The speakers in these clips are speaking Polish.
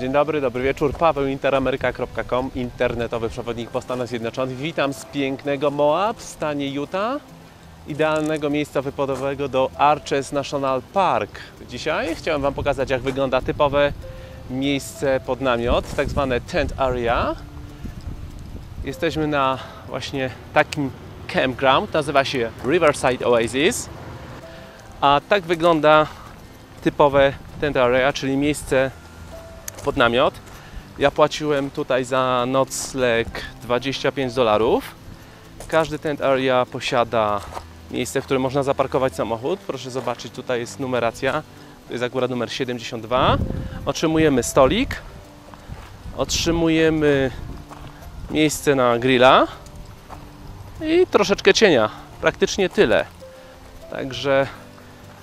Dzień dobry, dobry wieczór. Paweł interameryka.com, internetowy przewodnik po Stanach Zjednoczonych. Witam z pięknego Moab w stanie Utah, idealnego miejsca wypadowego do Arches National Park. Dzisiaj chciałem Wam pokazać, jak wygląda typowe miejsce pod namiot, tak zwane tent area. Jesteśmy na właśnie takim campground, nazywa się Riverside Oasis. A tak wygląda typowe tent area, czyli miejsce pod namiot. Ja płaciłem tutaj za nocleg 25 dolarów. Każdy tent area posiada miejsce, w którym można zaparkować samochód. Proszę zobaczyć, tutaj jest numeracja. To jest akurat numer 72. Otrzymujemy stolik. Otrzymujemy miejsce na grilla i troszeczkę cienia. Praktycznie tyle. Także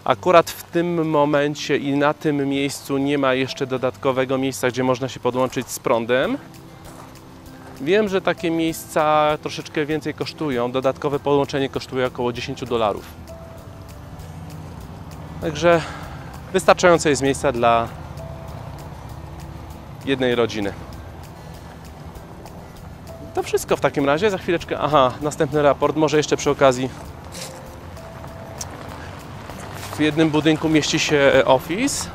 Akurat w tym momencie i na tym miejscu nie ma jeszcze dodatkowego miejsca, gdzie można się podłączyć z prądem. Wiem, że takie miejsca troszeczkę więcej kosztują. Dodatkowe podłączenie kosztuje około 10 dolarów. Także wystarczające jest miejsca dla jednej rodziny. To wszystko w takim razie. Za chwileczkę. Aha, następny raport. Może jeszcze przy okazji w jednym budynku mieści się office.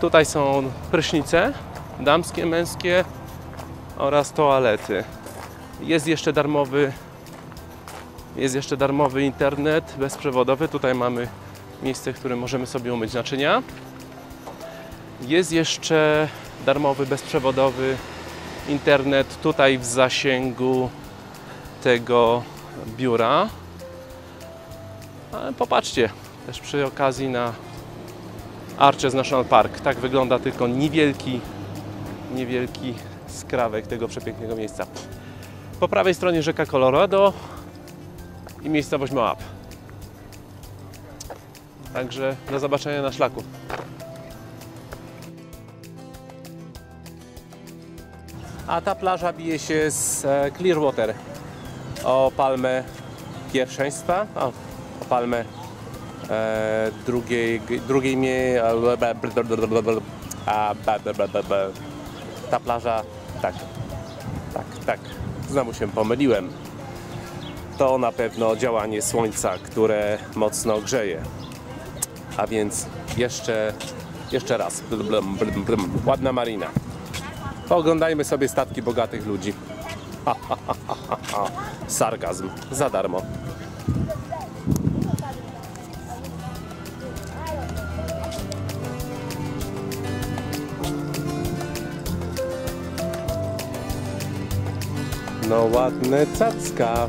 Tutaj są prysznice damskie, męskie oraz toalety. Jest jeszcze darmowy jest jeszcze darmowy internet bezprzewodowy. Tutaj mamy miejsce, w którym możemy sobie umyć naczynia. Jest jeszcze darmowy bezprzewodowy internet tutaj w zasięgu tego biura. Ale popatrzcie, też przy okazji na Arches National Park. Tak wygląda tylko niewielki, niewielki skrawek tego przepięknego miejsca. Po prawej stronie rzeka Colorado i miejscowość Moab. Także do zobaczenia na szlaku. A ta plaża bije się z e, Clearwater o palmę pierwszeństwa, o, o palmę drugiej, drugiej mnie a ta plaża tak, tak, tak, znowu się pomyliłem. To na pewno działanie słońca, które mocno grzeje. A więc jeszcze, jeszcze raz. Blum, blum, blum, blum. Ładna marina. Pooglądajmy sobie statki bogatych ludzi. Sarkazm. Za darmo. No ładne cacka.